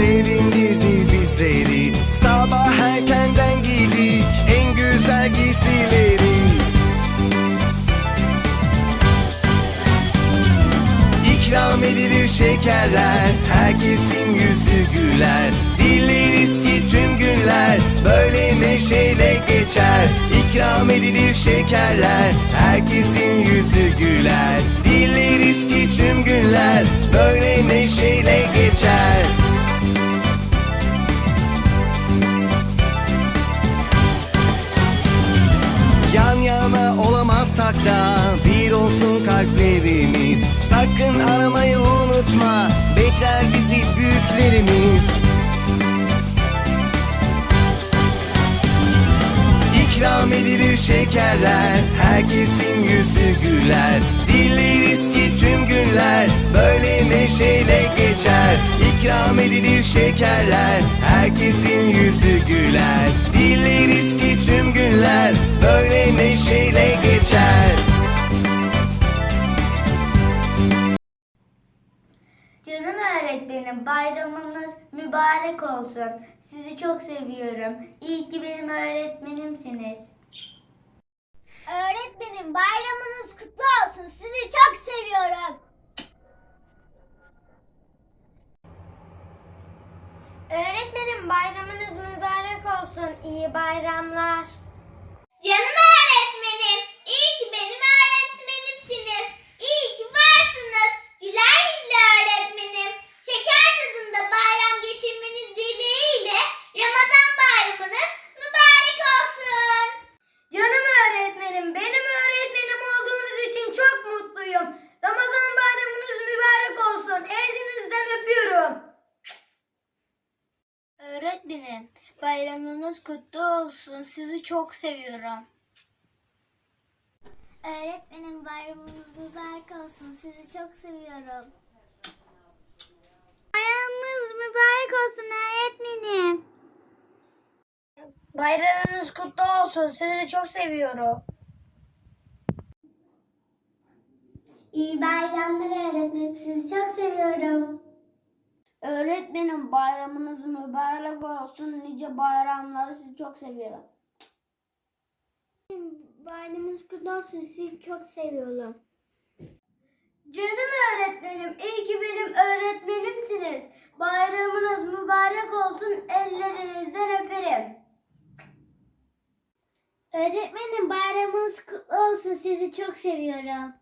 sevindirdi bizleri. Sabah erkenden giydik en güzel giysileri. İkram edilir şekerler Herkesin yüzü güler. Dileriz ki tüm günler Böyle neşeyle geçer. İkram edilir şekerler Herkesin yüzü güler. Dileriz ki tüm günler Böyle neşeyle geçer yana olamazsak da bir olsun kalplerimiz. Sakın aramayı unutma bekler bizi büyüklerimiz. İkram edilir şekerler Herkesin yüzü güler. Dileriz ki tüm günler Böyle neşeyle geçer. İkram edilir şekerler Herkesin yüzü güler. Dileriz geçer Canım öğretmenim bayramınız mübarek olsun. Sizi çok seviyorum. İyi ki benim öğretmenimsiniz. Öğretmenim bayramınız kutlu olsun. Sizi çok seviyorum. Öğretmenim bayramınız mübarek olsun. İyi bayramlar. Canım öğretmenim, iyi ki benim öğretmenimsiniz. İyi ki varsınız. Güler yüzlü öğretmenim. Şeker tadında bayram geçirmeniz dileğiyle Ramazan bayramınız mübarek olsun. Canım öğretmenim, benim öğretmenim olduğunuz için çok mutluyum. Ramazan bayramınız mübarek olsun. Elinizden öpüyorum. Öğretmenim, bayramınız kutlu olsun. Sizi çok seviyorum. Öğretmenim, bayramınız mübarek olsun. Sizi çok seviyorum. Bayramınız mübarek olsun öğretmenim. Bayramınız kutlu olsun. Sizi çok seviyorum. İyi bayramlar öğretmenim. Sizi çok seviyorum. Öğretmenim bayramınız mübarek olsun. Nice bayramları sizi çok seviyorum. Bayramınız kutlu olsun. Sizi çok seviyorum. Canım öğretmenim, iyi ki benim öğretmenimsiniz. Bayramınız mübarek olsun, ellerinizden öperim. Öğretmenim bayramınız kutlu olsun. Sizi çok seviyorum.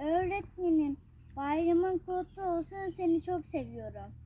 Öğretmenim bayramın kutlu olsun. Seni çok seviyorum.